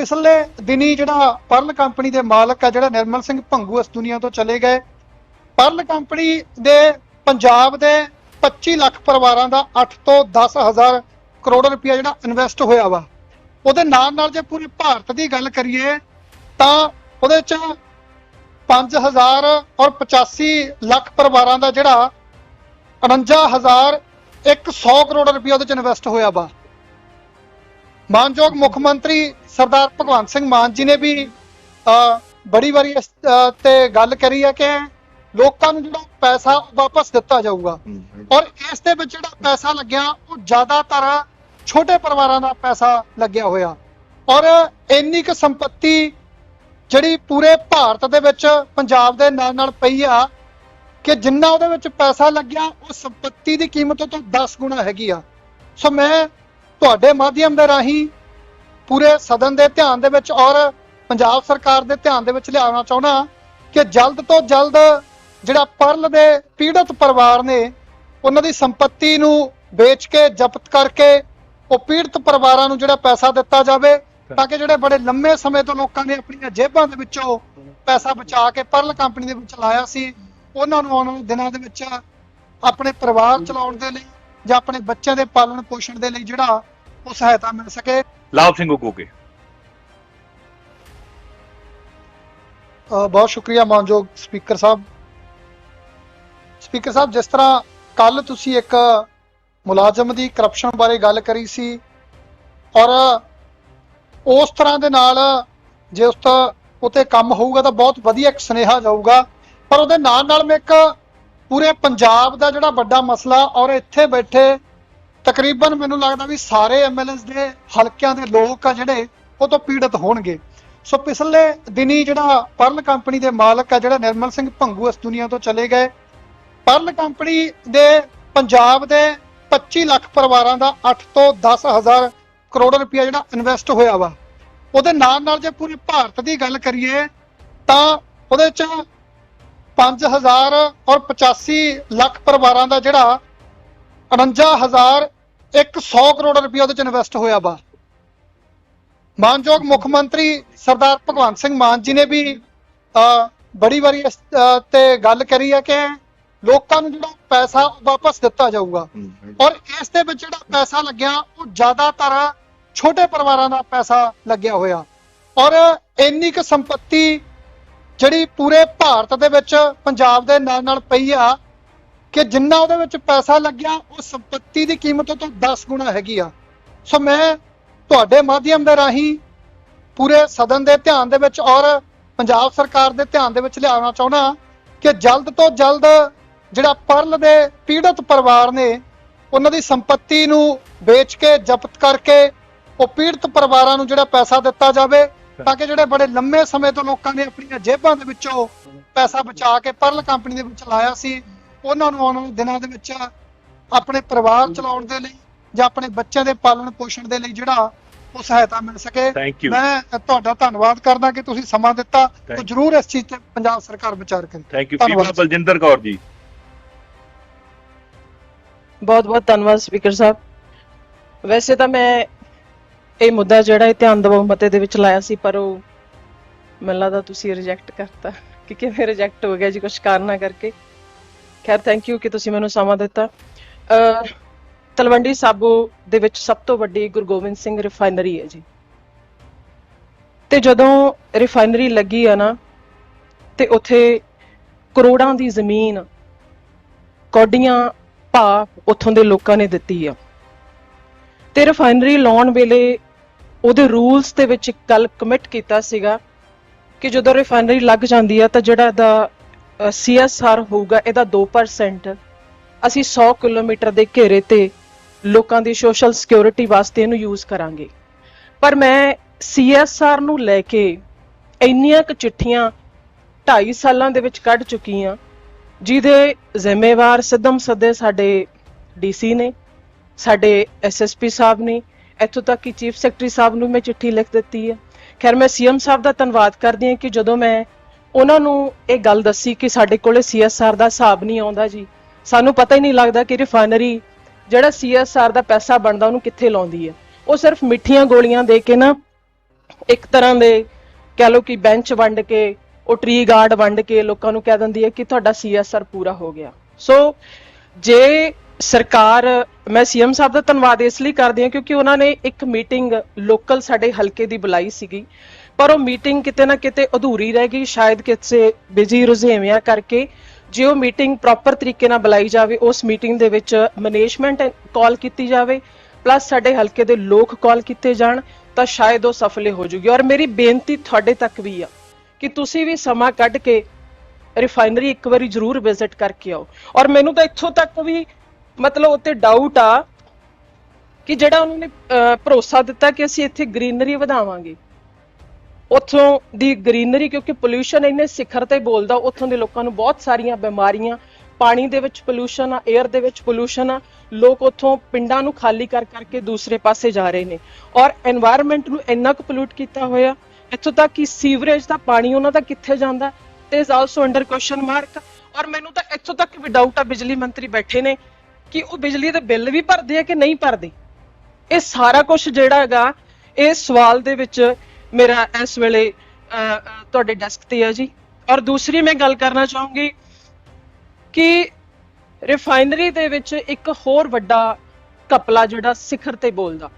ਪਿਛਲੇ ਦਿਨੀ ਜਿਹੜਾ ਪਰਲ ਕੰਪਨੀ ਦੇ ਮਾਲਕ ਆ, ਜਿਹੜਾ ਨਿਰਮਲ ਸਿੰਘ ਭੰਗੂ ਇਸ ਦੁਨੀਆ ਤੋਂ ਚਲੇ ਗਏ। ਪਰਲ ਕੰਪਨੀ ਦੇ ਪੰਜਾਬ ਦੇ 25 ਲੱਖ ਪਰਿਵਾਰਾਂ ਦਾ 8 ਤੋਂ 10 ਹਜ਼ਾਰ ਕਰੋੜ ਰੁਪਇਆ ਜਿਹੜਾ ਇਨਵੈਸਟ ਹੋਇਆ ਵਾ, ਉਹਦੇ ਨਾਲ ਨਾਲ ਜੇ ਪੂਰੇ ਭਾਰਤ ਦੀ ਗੱਲ ਕਰੀਏ, ਤਾਂ ਉਹਦੇ ਚ 5000 ਔਰ 85 ਲੱਖ ਪਰਿਵਾਰਾਂ ਦਾ ਜਿਹੜਾ 49100 ਕਰੋੜ ਰੁਪਇਆ ਉਹਦੇ ਚ ਇਨਵੈਸਟ ਹੋਇਆ ਵਾ। ਮਾਨਯੋਗ ਮੁੱਖ ਮੰਤਰੀ ਸਰਦਾਰ ਭਗਵੰਤ ਸਿੰਘ ਮਾਨ ਜੀ ਨੇ ਵੀ ਬੜੀ ਵਾਰੀ ਇਸ ਤੇ ਗੱਲ ਕਰੀ ਹੈ ਕਿ ਲੋਕਾਂ ਨੂੰ ਜਿਹੜਾ ਪੈਸਾ ਵਾਪਸ ਦਿੱਤਾ ਜਾਊਗਾ। ਔਰ ਇਸ ਦੇ ਵਿੱਚ ਜਿਹੜਾ ਪੈਸਾ ਲੱਗਿਆ ਉਹ ਜ਼ਿਆਦਾਤਰ ਛੋਟੇ ਪਰਿਵਾਰਾਂ ਦਾ ਪੈਸਾ ਲੱਗਿਆ ਹੋਇਆ। ਔਰ ਇੰਨੀ ਕੁ ਸੰਪਤੀ ਜਿਹੜੀ ਪੂਰੇ ਭਾਰਤ ਦੇ ਵਿੱਚ ਪੰਜਾਬ ਦੇ ਨਾਲ ਨਾਲ ਪਈ ਆ ਕਿ ਜਿੰਨਾ ਉਹਦੇ ਵਿੱਚ ਪੈਸਾ ਲੱਗਿਆ ਉਹ ਸੰਪਤੀ ਦੀ ਕੀਮਤ ਤੋਂ 10 ਗੁਣਾ ਹੈਗੀ ਆ। ਸੋ ਮੈਂ ਤੁਹਾਡੇ ਮਾਧਿਅਮ ਦੇ ਰਾਹੀਂ ਪੂਰੇ ਸਦਨ ਦੇ ਧਿਆਨ ਦੇ ਵਿੱਚ ਔਰ ਪੰਜਾਬ ਸਰਕਾਰ ਦੇ ਧਿਆਨ ਦੇ ਵਿੱਚ ਲਿਆਉਣਾ ਚਾਹੁੰਦਾ ਕਿ ਜਲਦ ਤੋਂ ਜਲਦ ਜਿਹੜਾ ਪਰਲ ਦੇ ਪੀੜਤ ਪਰਿਵਾਰ ਨੇ ਉਹਨਾਂ ਦੀ ਸੰਪਤੀ ਨੂੰ ਵੇਚ ਕੇ, ਜ਼ਬਤ ਕਰਕੇ ਉਹ ਪੀੜਤ ਪਰਿਵਾਰਾਂ ਨੂੰ ਜਿਹੜਾ ਪੈਸਾ ਦਿੱਤਾ ਜਾਵੇ ਤਾਂ ਕਿ ਜਿਹੜੇ ਬੜੇ ਲੰਮੇ ਸਮੇਂ ਤੋਂ ਲੋਕਾਂ ਨੇ ਆਪਣੀਆਂ ਜੇਬਾਂ ਦੇ ਵਿੱਚੋਂ ਪੈਸਾ ਬਚਾ ਕੇ ਪਰਲ ਕੰਪਨੀ ਦੇ ਵਿੱਚ ਲਾਇਆ ਸੀ, ਉਹਨਾਂ ਨੂੰ ਆਉਣ ਵਾਲੇ ਦਿਨਾਂ ਦੇ ਵਿੱਚ ਆਪਣੇ ਪਰਿਵਾਰ ਚਲਾਉਣ ਦੇ ਲਈ ਜਾਂ ਆਪਣੇ ਬੱਚਿਆਂ ਦੇ ਪਾਲਣ ਪੋਸ਼ਣ ਦੇ ਲਈ ਜਿਹੜਾ ਉਹ ਸਹਾਇਤਾ ਮਿਲ ਸਕੇ। ਲਾਭ ਸਿੰਘ ਉਗੋਗੇ ਅ, ਬਹੁਤ ਸ਼ੁਕਰੀਆ ਮਾਨਯੋਗ ਸਪੀਕਰ ਸਾਹਿਬ। ਸਪੀਕਰ ਸਾਹਿਬ ਜਿਸ ਤਰ੍ਹਾਂ ਕੱਲ ਤੁਸੀਂ ਇੱਕ ਮੁਲਾਜ਼ਮ ਦੀ ਕਰਪਸ਼ਨ ਬਾਰੇ ਗੱਲ ਕਰੀ ਸੀ ਔਰ ਉਸ ਤਰ੍ਹਾਂ ਦੇ ਨਾਲ ਜੇ ਉਸ ਤੋਂ ਉਤੇ ਕੰਮ ਹੋਊਗਾ ਤਾਂ ਬਹੁਤ ਵਧੀਆ ਇੱਕ ਸੁਨੇਹਾ ਜਾਊਗਾ। ਪਰ ਉਹਦੇ ਨਾਲ ਨਾਲ ਮੈਂ ਇੱਕ ਪੂਰੇ ਪੰਜਾਬ ਦਾ ਜਿਹੜਾ ਵੱਡਾ ਮਸਲਾ ਔਰ ਇੱਥੇ ਬੈਠੇ ਤਕਰੀਬਨ ਮੈਨੂੰ ਲੱਗਦਾ ਵੀ ਸਾਰੇ ਐਮਐਲਏਸ ਦੇ ਹਲਕਿਆਂ ਦੇ ਲੋਕ ਆ ਜਿਹੜੇ, ਉਹ ਤੋਂ ਪੀੜਤ ਹੋਣਗੇ। ਸੋ ਪਿਛਲੇ ਦਿਨੀ ਜਿਹੜਾ ਪਰਲ ਕੰਪਨੀ ਦੇ ਮਾਲਕ ਆ ਜਿਹੜਾ ਨਿਰਮਲ ਸਿੰਘ ਭੰਗੂ ਇਸ ਦੁਨੀਆ ਤੋਂ ਚਲੇ ਗਏ। ਪਰਲ ਕੰਪਨੀ ਦੇ ਪੰਜਾਬ ਦੇ 25 ਲੱਖ ਪਰਿਵਾਰਾਂ ਦਾ 8 ਤੋਂ 10 ਹਜ਼ਾਰ ਕਰੋੜ ਰੁਪਇਆ ਜਿਹੜਾ ਇਨਵੈਸਟ ਹੋਇਆ ਵਾ, ਉਹਦੇ ਨਾਲ ਨਾਲ ਜੇ ਪੂਰੇ ਭਾਰਤ ਦੀ ਗੱਲ ਕਰੀਏ, ਤਾਂ ਉਹਦੇ ਚ 5000 ਔਰ 85 ਲੱਖ ਪਰਿਵਾਰਾਂ ਦਾ ਜਿਹੜਾ 49100 ਕਰੋੜ ਰੁਪਇਆ ਉਹਦੇ ਚ ਇਨਵੈਸਟ ਹੋਇਆ ਵਾ। ਮਾਨਯੋਗ ਮੁੱਖ ਮੰਤਰੀ ਸਰਦਾਰ ਭਗਵੰਤ ਸਿੰਘ ਮਾਨ ਜੀ ਨੇ ਵੀ ਬੜੀ ਵਾਰੀ ਤੇ ਗੱਲ ਕਰੀ ਹੈ ਕਿ ਲੋਕਾਂ ਨੂੰ ਜਿਹੜਾ ਪੈਸਾ ਵਾਪਸ ਦਿੱਤਾ ਜਾਊਗਾ। ਔਰ ਇਸ ਦੇ ਵਿੱਚ ਜਿਹੜਾ ਪੈਸਾ ਲੱਗਿਆ ਉਹ ਜ਼ਿਆਦਾਤਰ ਛੋਟੇ ਪਰਿਵਾਰਾਂ ਦਾ ਪੈਸਾ ਲੱਗਿਆ ਹੋਇਆ। ਔਰ ਇੰਨੀ ਕੁ ਸੰਪਤੀ ਜਿਹੜੀ ਪੂਰੇ ਭਾਰਤ ਦੇ ਵਿੱਚ ਪੰਜਾਬ ਦੇ ਨਾਲ ਨਾਲ ਪਈ ਆ ਕਿ ਜਿੰਨਾ ਉਹਦੇ ਵਿੱਚ ਪੈਸਾ ਲੱਗਿਆ, ਉਹ ਸੰਪਤੀ ਦੀ ਕੀਮਤ ਤੋਂ 10 ਗੁਣਾ ਹੈਗੀ ਆ। ਸੋ ਮੈਂ ਤੁਹਾਡੇ ਮਾਧਿਅਮ ਦੇ ਰਾਹੀਂ ਪੂਰੇ ਸਦਨ ਦੇ ਧਿਆਨ ਦੇ ਵਿੱਚ ਔਰ ਪੰਜਾਬ ਸਰਕਾਰ ਦੇ ਧਿਆਨ ਦੇ ਵਿੱਚ ਲਿਆਉਣਾ ਚਾਹੁੰਦਾ ਕਿ ਜਲਦ ਤੋਂ ਜਲਦ ਜਿਹੜਾ ਪਰਲ ਦੇ ਪੀੜਤ ਪਰਿਵਾਰ ਨੇ ਉਹਨਾਂ ਦੀ ਸੰਪਤੀ ਨੂੰ ਵੇਚ ਕੇ, ਜ਼ਬਤ ਕਰਕੇ ਉਹ ਪੀੜਤ ਪਰਿਵਾਰਾਂ ਨੂੰ ਜਿਹੜਾ ਪੈਸਾ ਦਿੱਤਾ ਜਾਵੇ, ਤਾਂ ਕਿ ਜਿਹੜੇ ਬੜੇ ਲੰਮੇ ਸਮੇਂ ਤੋਂ ਲੋਕਾਂ ਨੇ ਆਪਣੀਆਂ ਜੇਬਾਂ ਦੇ ਵਿੱਚੋਂ ਪੈਸਾ ਬਚਾ ਕੇ ਪਰਲ ਕੰਪਨੀ ਦੇ ਵਿੱਚ ਲਾਇਆ ਸੀ ਉਹਨਾਂ ਨੂੰ ਆਉਣ ਵਾਲੇ ਦਿਨਾਂ ਦੇ ਵਿੱਚ ਆਪਣੇ ਪਰਿਵਾਰ ਚਲਾਉਣ ਦੇ ਲਈ ਜਾਂ ਆਪਣੇ ਬੱਚਿਆਂ ਦੇ ਪਾਲਣ ਪੋਸ਼ਣ ਦੇ ਲਈ ਜਿਹੜਾ ਉਹ ਸਹਾਇਤਾ ਮਿਲ ਸਕੇ। ਮੈਂ ਤੁਹਾਡਾ ਧੰਨਵਾਦ ਕਰਦਾ ਕਿ ਤੁਸੀਂ ਸਮਾਂ ਦਿੱਤਾ। ਤੇ. ਜਰੂਰ ਇਸ ਚੀਜ਼ ਤੇ ਪੰਜਾਬ ਸਰਕਾਰ ਵਿਚਾਰ ਕਰੇ। ਥੈਂਕ ਯੂ ਧੰਨਵਾਦ। ਪੀਪਲ ਬਲਜਿੰਦਰ ਕੌਰ ਜੀ। ਬਹੁਤ ਬਹੁਤ ਧੰਨਵਾਦ ਸਪੀਕਰ ਸਾਹਿਬ। ਵੈਸੇ ਤਾਂ ਮੈਂ ਇਹ ਮੁੱਦਾ ਜਿਹੜਾ ਇਹ ਧਿਆਨ ਦਵਾਉ ਮਤੇ ਦੇ ਵਿੱਚ ਲਾਇਆ ਸੀ ਪਰ ਉਹ ਮੈਨੂੰ ਲੱਗਦਾ ਤੁਸੀਂ ਰਿਜੈਕਟ ਕਰਤਾ। ਕਿ ਕਿਵੇਂ ਰਿਜੈਕਟ ਹੋ ਗਿਆ ਜੀ ਕੁਝ ਕਾਰਨਾਂ ਕਰਕੇ। ਖੈਰ ਥੈਂਕ ਯੂ ਕਿ ਤੁਸੀਂ ਮੈਨੂੰ ਸਮਾਂ ਦਿੱਤਾ। ਤਲਵੰਡੀ ਸਾਬੋ ਦੇ ਵਿੱਚ ਸਭ ਤੋਂ ਵੱਡੀ ਗੁਰੂ ਗੋਬਿੰਦ ਸਿੰਘ ਰਿਫਾਈਨਰੀ ਹੈ ਜੀ। ਤੇ ਜਦੋਂ ਰਿਫਾਈਨਰੀ ਲੱਗੀ ਆ ਨਾ, ਤੇ ਉੱਥੇ ਕਰੋੜਾਂ ਦੀ ਜ਼ਮੀਨ, ਕੌਡੀਆਂ ਭਾ ਉੱਥੋਂ ਦੇ ਲੋਕਾਂ ਨੇ ਦਿੱਤੀ ਆ। ਤੇ ਰਿਫਾਈਨਰੀ ਲਾਉਣ ਵੇਲੇ ਉਹਦੇ ਰੂਲਸ ਦੇ ਵਿੱਚ ਇੱਕ ਗੱਲ ਕਮਿਟ ਕੀਤਾ ਸੀਗਾ ਕਿ ਜਦੋਂ ਰਿਫਾਈਨਰੀ ਲੱਗ ਜਾਂਦੀ ਆ ਤਾਂ ਜਿਹੜਾ ਇਹਦਾ ਸੀਐਸਆਰ ਹੋਊਗਾ, ਇਹਦਾ 2% ਅਸੀਂ 100 ਕਿਲੋਮੀਟਰ ਦੇ ਘੇਰੇ ਤੇ ਲੋਕਾਂ ਦੀ ਸੋਸ਼ਲ ਸਿਕਿਉਰਿਟੀ ਵਾਸਤੇ ਇਹਨੂੰ ਯੂਜ਼ ਕਰਾਂਗੇ। ਪਰ ਮੈਂ ਸੀਐਸਆਰ ਨੂੰ ਲੈ ਕੇ ਇੰਨੀਆਂ ਕੁ ਚਿੱਠੀਆਂ 2.5 ਸਾਲਾਂ ਦੇ ਵਿੱਚ ਕੱਢ ਚੁੱਕੀ ਆ, ਜਿਹਦੇ ਜ਼ਿੰਮੇਵਾਰ ਸਿੱਧਮ ਸੱਦੇ ਸਾਡੇ ਡੀਸੀ ਨੇ, ਸਾਡੇ ਐਸਐਸਪੀ ਸਾਹਿਬ ਨੇ, ਇੱਥੋਂ ਤੱਕ ਕਿ ਚੀਫ ਸੈਕਟਰੀ ਸਾਹਿਬ ਨੂੰ ਮੈਂ ਚਿੱਠੀ ਲਿਖ ਦਿੱਤੀ ਹੈ। ਖੈਰ, ਮੈਂ ਸੀਐਮ ਸਾਹਿਬ ਦਾ ਧੰਨਵਾਦ ਕਰਦੀ ਹਾਂ ਕਿ ਜਦੋਂ ਮੈਂ ਉਹਨਾਂ ਨੂੰ ਇਹ ਗੱਲ ਦੱਸੀ ਕਿ ਸਾਡੇ ਕੋਲੇ ਸੀਐਸਆਰ ਦਾ ਹਿਸਾਬ ਨਹੀਂ ਆਉਂਦਾ ਜੀ। ਸਾਨੂੰ ਪਤਾ ਹੀ ਨਹੀਂ ਲੱਗਦਾ ਕਿ ਰਿਫਾਈਨਰੀ ਜਿਹੜਾ ਸੀਐਸਆਰ ਦਾ ਪੈਸਾ ਬਣਦਾ ਉਹਨੂੰ ਕਿੱਥੇ ਲਾਉਂਦੀ ਹੈ। ਉਹ ਸਿਰਫ ਮਿੱਠੀਆਂ ਗੋਲੀਆਂ ਦੇ ਕੇ ਨਾ ਇੱਕ ਤਰ੍ਹਾਂ ਦੇ ਕਹਿ ਲਓ ਕਿ ਬੈਂਚ ਵੰਡ ਕੇ, ਉਹ ਟ੍ਰੀ ਗਾਰਡ ਵੰਡ ਕੇ ਲੋਕਾਂ ਨੂੰ ਕਹਿ ਦਿੰਦੀ ਹੈ ਕਿ ਤੁਹਾਡਾ ਸੀਐਸਆਰ ਪੂਰਾ ਹੋ ਗਿਆ। ਸੋ ਜੇ ਸਰਕਾਰ, ਮੈਂ ਸੀਐਮ ਸਾਹਿਬ ਦਾ ਧੰਨਵਾਦ ਇਸ ਲਈ ਕਰਦੀ ਹਾਂ ਕਿਉਂਕਿ ਉਹਨਾਂ ਨੇ ਇੱਕ ਮੀਟਿੰਗ ਲੋਕਲ ਸਾਡੇ ਹਲਕੇ ਦੀ ਬੁਲਾਈ ਸੀਗੀ। ਪਰ ਉਹ ਮੀਟਿੰਗ ਕਿਤੇ ਨਾ ਕਿਤੇ ਅਧੂਰੀ ਰਹਿ ਗਈ, ਸ਼ਾਇਦ ਕਿਸੇ ਬਿਜ਼ੀ ਰੁਝੇਵਿਆਂ ਕਰਕੇ। ਜੇ ਉਹ ਮੀਟਿੰਗ ਪ੍ਰੋਪਰ ਤਰੀਕੇ ਨਾਲ ਬੁਲਾਈ ਜਾਵੇ, ਉਸ ਮੀਟਿੰਗ ਦੇ ਵਿੱਚ ਮੈਨੇਜਮੈਂਟ ਕਾਲ ਕੀਤੀ ਜਾਵੇ ਪਲੱਸ ਸਾਡੇ ਹਲਕੇ ਦੇ ਲੋਕ ਕਾਲ ਕੀਤੇ ਜਾਣ, ਤਾਂ ਸ਼ਾਇਦ ਉਹ ਸਫਲੇ ਹੋ ਜੂਗੀ। ਔਰ ਮੇਰੀ ਬੇਨਤੀ ਤੁਹਾਡੇ ਤੱਕ ਵੀ ਆ ਕਿ ਤੁਸੀਂ ਵੀ ਸਮਾਂ ਕੱਢ ਕੇ ਰਿਫਾਈਨਰੀ ਇੱਕ ਵਾਰੀ ਜ਼ਰੂਰ ਵਿਜ਼ਿਟ ਕਰਕੇ ਆਓ। ਔਰ ਮੈਨੂੰ ਤਾਂ ਇੱਥੋਂ ਤੱਕ ਵੀ ਮਤਲਬ ਉੱਤੇ ਡਾਊਟ ਆ ਕਿ ਜਿਹੜਾ ਉਹਨਾਂ ਨੇ ਭਰੋਸਾ ਦਿੱਤਾ ਕਿ ਅਸੀਂ ਇੱਥੇ ਗ੍ਰੀਨਰੀ ਵਧਾਵਾਂਗੇ। ਉੱਥੋਂ ਦੀ ਗ੍ਰੀਨਰੀ, ਕਿਉਂਕਿ ਪੋਲੂਸ਼ਨ ਇੰਨੇ ਸਿਖਰ ਤੇ ਬੋਲਦਾ, ਉੱਥੋਂ ਦੇ ਲੋਕਾਂ ਨੂੰ ਬਹੁਤ ਸਾਰੀਆਂ ਬਿਮਾਰੀਆਂ, ਪਾਣੀ ਦੇ ਵਿੱਚ ਪੋਲੂਸ਼ਨ ਆ 에ਅਰ ਦੇ ਵਿੱਚ ਪੋਲੂਸ਼ਨ ਆ, ਲੋਕ ਉੱਥੋਂ ਪਿੰਡਾਂ ਨੂੰ ਖਾਲੀ ਕਰ ਕਰਕੇ ਦੂਸਰੇ ਪਾਸੇ ਜਾ ਰਹੇ ਨੇ। ਔਰ এনवायरमेंट ਨੂੰ ਇੰਨਾ ਕੁ ਪੋਲੂਟ ਕੀਤਾ ਹੋਇਆ, ਇੱਥੋਂ ਤੱਕ ਕਿ ਸੀਵਰੇਜ ਦਾ ਪਾਣੀ ਉਹਨਾਂ ਦਾ ਕਿੱਥੇ ਜਾਂਦਾ? ਤੇ is also under question mark ਔਰ ਮੈਨੂੰ ਤਾਂ ਇੱਥੋਂ ਤੱਕ ਵੀ ਡਾਊਟ ਆ, ਬਿਜਲੀ ਮੰਤਰੀ ਬੈਠੇ ਨੇ, ਕਿ ਉਹ ਬਿਜਲੀ ਦੇ ਬਿੱਲ ਵੀ ਭਰਦੇ ਆ ਕਿ ਨਹੀਂ ਭਰਦੇ? ਇਹ ਸਾਰਾ ਕੁਝ ਜਿਹੜਾ ਹੈਗਾ, ਇਹ ਸਵਾਲ ਦੇ ਵਿੱਚ ਮੇਰਾ ਇਸ ਵੇਲੇ ਅਹ, ਤੁਹਾਡੇ ਡੈਸਕ ਤੇ ਹੈ ਜੀ। ਔਰ ਦੂਸਰੀ ਮੈਂ ਗੱਲ ਕਰਨਾ ਚਾਹੂੰਗੀ ਕਿ ਰਿਫਾਈਨਰੀ ਦੇ ਵਿੱਚ ਇੱਕ ਹੋਰ ਵੱਡਾ ਕਪਲਾ ਜਿਹੜਾ ਸਿਖਰ ਤੇ ਬੋਲਦਾ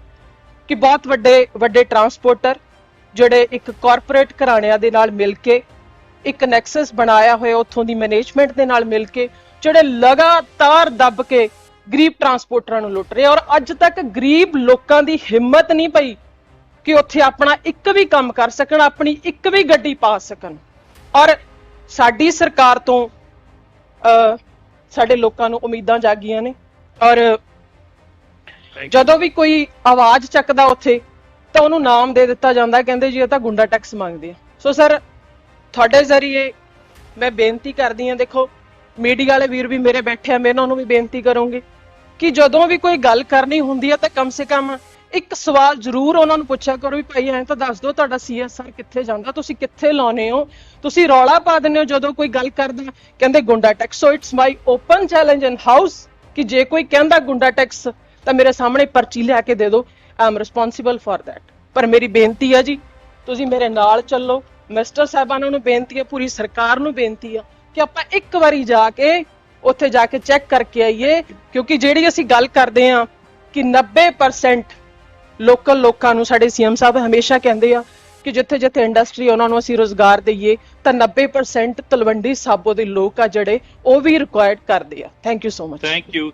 ਕਿ ਬਹੁਤ ਵੱਡੇ ਵੱਡੇ ਟਰਾਂਸਪੋਰਟਰ ਜਿਹੜੇ ਇੱਕ ਕਾਰਪੋਰੇਟ ਘਰਾਣਿਆਂ ਦੇ ਨਾਲ ਮਿਲ ਕੇ ਇੱਕ ਨੈਕਸਸ ਬਣਾਇਆ ਹੋਇਆ ਉੱਥੋਂ ਦੀ ਮੈਨੇਜਮੈਂਟ ਦੇ ਨਾਲ ਮਿਲ ਕੇ ਜਿਹੜੇ ਲਗਾਤਾਰ ਦੱਬ ਕੇ ਗਰੀਬ ਟਰਾਂਸਪੋਰਟਰਾਂ ਨੂੰ ਲੁੱਟ ਰਹੇ ਔਰ ਅੱਜ ਤੱਕ ਗਰੀਬ ਲੋਕਾਂ ਦੀ ਹਿੰਮਤ ਨਹੀਂ ਪਈ ਕਿ ਉੱਥੇ ਆਪਣਾ ਇੱਕ ਵੀ ਕੰਮ ਕਰ ਸਕਣ ਆਪਣੀ ਇੱਕ ਵੀ ਗੱਡੀ ਪਾ ਸਕਣ। ਔਰ ਸਾਡੀ ਸਰਕਾਰ ਤੋਂ ਅ ਸਾਡੇ ਲੋਕਾਂ ਨੂੰ ਉਮੀਦਾਂ ਜਾਗੀਆਂ ਨੇ। ਔਰ ਜਦੋਂ ਵੀ ਕੋਈ ਆਵਾਜ਼ ਚੱਕਦਾ ਉੱਥੇ ਤਾਂ ਉਹਨੂੰ ਨਾਮ ਦੇ ਦਿੱਤਾ ਜਾਂਦਾ ਕਹਿੰਦੇ ਜੀ ਇਹ ਤਾਂ ਗੁੰਡਾ ਟੈਕਸ ਮੰਗਦੇ ਆ। ਸੋ ਸਰ ਤੁਹਾਡੇ ਜ਼ਰੀਏ ਮੈਂ ਬੇਨਤੀ ਕਰਦੀ ਹਾਂ ਦੇਖੋ ਮੀਡੀਆ ਵਾਲੇ ਵੀਰ ਵੀ ਮੇਰੇ ਬੈਠੇ ਆ ਮੈਂ ਇਹਨਾਂ ਨੂੰ ਵੀ ਬੇਨਤੀ ਕਰੂੰਗੀ ਕਿ ਜਦੋਂ ਵੀ ਕੋਈ ਗੱਲ ਕਰਨੀ ਹੁੰਦੀ ਹੈ ਤਾਂ ਕਮ ਸੇ ਕਮ ਇੱਕ ਸਵਾਲ ਜ਼ਰੂਰ ਉਹਨਾਂ ਨੂੰ ਪੁੱਛਿਆ ਕਰੋ ਵੀ ਭਾਈ ਐਂ ਤਾਂ ਦੱਸ ਦਿਓ ਤੁਹਾਡਾ ਸੀਐਸਆਰ ਕਿੱਥੇ ਜਾਂਦਾ, ਤੁਸੀਂ ਕਿੱਥੇ ਲਾਉਨੇ ਹੋ? ਤੁਸੀਂ ਰੌਲਾ ਪਾ ਦਿੰਦੇ ਹੋ ਜਦੋਂ ਕੋਈ ਗੱਲ ਕਰਦਾ, ਕਹਿੰਦੇ ਗੁੰਡਾ tax so it's my open challenge in house ਕਿ ਜੇ ਕੋਈ ਕਹਿੰਦਾ ਗੁੰਡਾ ਟੈਕਸ, ਤਾਂ ਮੇਰੇ ਸਾਹਮਣੇ ਪਰਚੀ ਲਿਆ ਕੇ ਦੇ ਦਿਓ। I am responsible for that ਪਰ ਮੇਰੀ ਬੇਨਤੀ ਹੈ ਜੀ, ਤੁਸੀਂ ਮੇਰੇ ਨਾਲ ਚੱਲੋ। ਮਿਸਟਰ ਸਾਹਿਬਾਨਾਂ ਨੂੰ ਬੇਨਤੀ ਹੈ ਪੂਰੀ ਸਰਕਾਰ ਨੂੰ ਬੇਨਤੀ ਹੈ ਕਿ ਆਪਾਂ ਇੱਕ ਵਾਰੀ ਜਾ ਕੇ ਉੱਥੇ ਜਾ ਕੇ ਚੈੱਕ ਕਰਕੇ ਆਈਏ, ਕਿਉਂਕਿ ਜਿਹੜੀ ਅਸੀਂ ਗੱਲ ਕਰਦੇ ਆ ਕਿ 90% ਲੋਕਲ ਲੋਕਾਂ ਨੂੰ, ਸਾਡੇ ਸੀਐਮ ਸਾਹਿਬ ਹਮੇਸ਼ਾ ਕਹਿੰਦੇ ਆ ਕਿ ਜਿੱਥੇ ਜਿੱਥੇ ਇੰਡਸਟਰੀ ਉਹਨਾਂ ਨੂੰ ਅਸੀਂ ਰੋਜ਼ਗਾਰ ਦਈਏ, ਤਾਂ 90% ਤਲਵੰਡੀ ਸਾਬੋ ਦੇ ਲੋਕ ਆ ਜਿਹੜੇ, ਉਹ ਵੀ ਰਿਕੁਆਇਰਡ ਕਰਦੇ ਆ। Thank you so much thank you